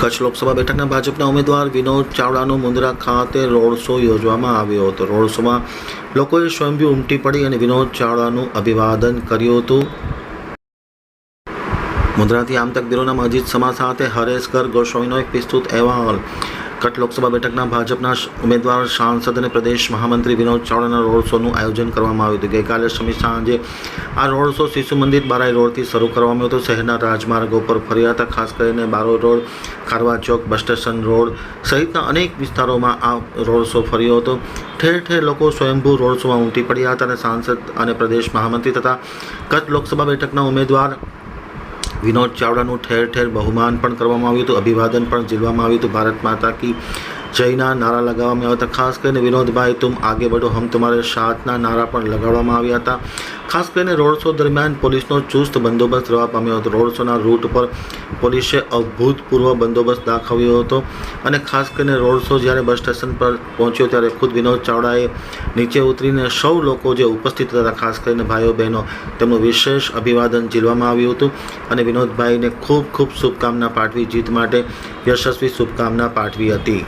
કચ્છ લોકસભા બેઠકના ભાજપના ઉમેદવાર વિનોદ ચાવડાનો મુંદ્રા ખાતે રોડ શો યોજવામાં આવ્યો હતો. રોડ શોમાં લોકોએ સ્વયંભૂ ઉમટી પડી અને વિનોદ ચાવડાનું અભિવાદન કર્યું હતું. મુંદ્રાથી આમતક બ્યુરોના મસ્જિદ સમા સાથે હરેશકર ગોસ્વામીનો એક વિસ્તૃત અહેવાલ. કચ્છ લોકસભા બેઠકના ભાજપના ઉમેદવાર, સાંસદ અને પ્રદેશ મહામંત્રી વિનોદ ચાવડાના રોડ શોનું આયોજન કરવામાં આવ્યું હતું. ગઈકાલે શમી સાંજે આ રોડ શો શિશુ મંદિર બારાઈ રોડથી શરૂ કરવામાં આવ્યો હતો. શહેરના રાજમાર્ગો પર ફર્યા હતા. ખાસ કરીને Baro road, Kharva Chowk, bus station road સહિતના અનેક વિસ્તારોમાં આ રોડ શો ફર્યો હતો. ઠેર ઠેર લોકો સ્વયંભૂ રોડ શોમાં ઉમટી પડ્યા હતા અને સાંસદ અને પ્રદેશ મહામંત્રી તથા કચ્છ લોકસભા બેઠકના ઉમેદવાર વિનોદ ચાવડાનું ઠેર ઠેર બહુમાન પણ કરવામાં આવ્યું હતું. અભિવાદન પણ ઝીલવામાં આવ્યું હતું. ભારત માતા કી જયના નારા લગાવવામાં આવ્યા હતા. ખાસ કરીને વિનોદભાઈ, તુમ આગે બઢો. હમ તમારે સાથના નારા પણ લગાડવામાં આવ્યા હતા. ખાસ કરીને રોડ શો દરમિયાન પોલીસનો ચુસ્ત બંદોબસ્ત રહેવા પામ્યો હતો. રોડ શોના રૂટ પર પોલીસે અભૂતપૂર્વ બંદોબસ્ત દાખવ્યો હતો અને ખાસ કરીને રોડ શો જ્યારે બસ સ્ટેશન પર પહોંચ્યો ત્યારે ખુદ વિનોદ ચાવડાએ નીચે ઉતરીને સૌ લોકો જે ઉપસ્થિત હતા, ખાસ કરીને ભાઈઓ, બહેનો, તેમનું વિશેષ અભિવાદન ઝીલવામાં આવ્યું હતું અને વિનોદભાઈને ખૂબ ખૂબ શુભકામના પાઠવી, જીત માટે યશસ્વી શુભકામના પાઠવી હતી.